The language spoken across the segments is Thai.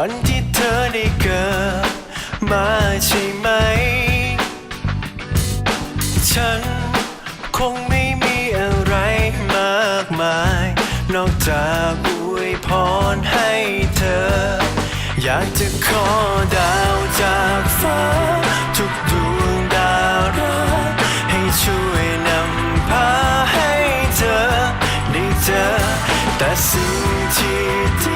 วันที่เธอได้เกิดมาใช่ไหม ฉันคงไม่มีอะไรมากมาย นอกจากอวยพรให้เธอ อยากจะขอดาวจากฟ้า ทุกดวงดาวรักให้ช่วยนำพาให้เธอ ได้เจอแต่สิ่งที่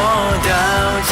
องใ